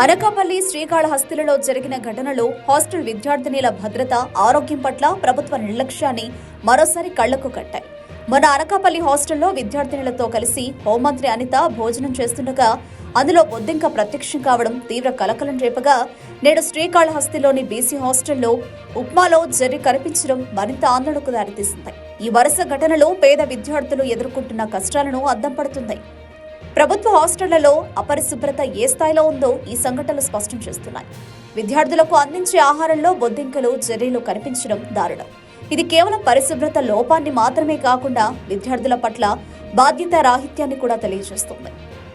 అనకాపల్లి శ్రీకాళహస్తిలలో జరిగిన ఘటనలో హాస్టల్ విద్యార్థినిల భద్రత ఆరోగ్యం పట్ల ప్రభుత్వ నిర్లక్ష్యాన్ని మరోసారి కళ్ళకు కట్టాయి. మన అనకాపల్లి హాస్టల్లో విద్యార్థినులతో కలిసి హోంమంత్రి అనిత భోజనం చేస్తుండగా అందులో బొద్దింక ప్రత్యక్షం కావడం తీవ్ర కలకలం రేపగా నేడు శ్రీకాళహస్తిలోని బీసీ హాస్టల్లో ఉప్మాలో జర్రి కనిపించడం మరింత ఆందోళనకు దారితీసింది. ఈ వరుస ఘటనలో పేద విద్యార్థులు ఎదుర్కొంటున్న కష్టాలను అద్దం పడుతుంది. ప్రభుత్వ హాస్టళ్ళలో అపరిశుభ్రత ఏ స్థాయిలో ఉందో ఈ సంఘటనలు స్పష్టం చేస్తున్నాయి. విద్యార్థులకు అందించే ఆహారంలో బొద్దింకలు జర్రీలు కనిపించడం దారుణం. ఇది కేవలం పరిశుభ్రత లోపాన్ని మాత్రమే కాకుండా విద్యార్థుల పట్ల బాధ్యత రాహిత్యాన్ని కూడా తెలియజేస్తుంది.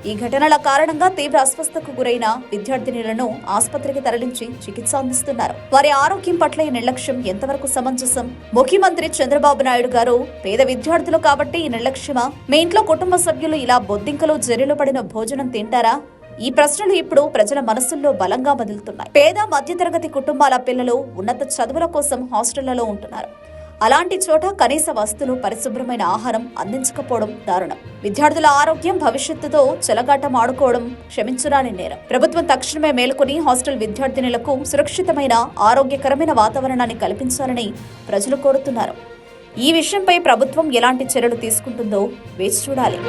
ఈ ఘటనల కారణంగా తీవ్ర అస్వస్థకు గురైన విద్యార్థినులను ఆసుపత్రికి తరలించి చికిత్స అందిస్తున్నారు. వారి ఆరోగ్యం పట్ల ఈ నిర్లక్ష్యం ఎంతవరకు సమంజసం? ముఖ్యమంత్రి చంద్రబాబు నాయుడు గారు పేద విద్యార్థులు కాబట్టి ఈ నిర్లక్ష్యమా? మీ ఇంట్లో కుటుంబ సభ్యులు ఇలా బొద్దింకలు జెర్రీలు పడిన భోజనం తింటారా? ఈ ప్రశ్నలు ఇప్పుడు ప్రజల మనసుల్లో బలంగా మదులుతున్నాయి పేద మధ్యతరగతి కుటుంబాల పిల్లలు ఉన్నత చదువుల కోసం హాస్టళ్ళలో ఉంటున్నారు. అలాంటి చోట కనీస వస్తువులు పరిశుభ్రమైన ఆహారం అందించకపోవడం దారుణం. విద్యార్థుల ఆరోగ్యం భవిష్యత్తుతో చెలగాటం ఆడుకోవడం క్షమించురాని నేరం. ప్రభుత్వం తక్షణమే మేలుకొని హాస్టల్ విద్యార్థినులకు సురక్షితమైన ఆరోగ్యకరమైన వాతావరణాన్ని కల్పించాలని ప్రజలు కోరుతున్నారు. ఈ విషయంపై ప్రభుత్వం ఎలాంటి చర్యలు తీసుకుంటుందో వేచి చూడాలి.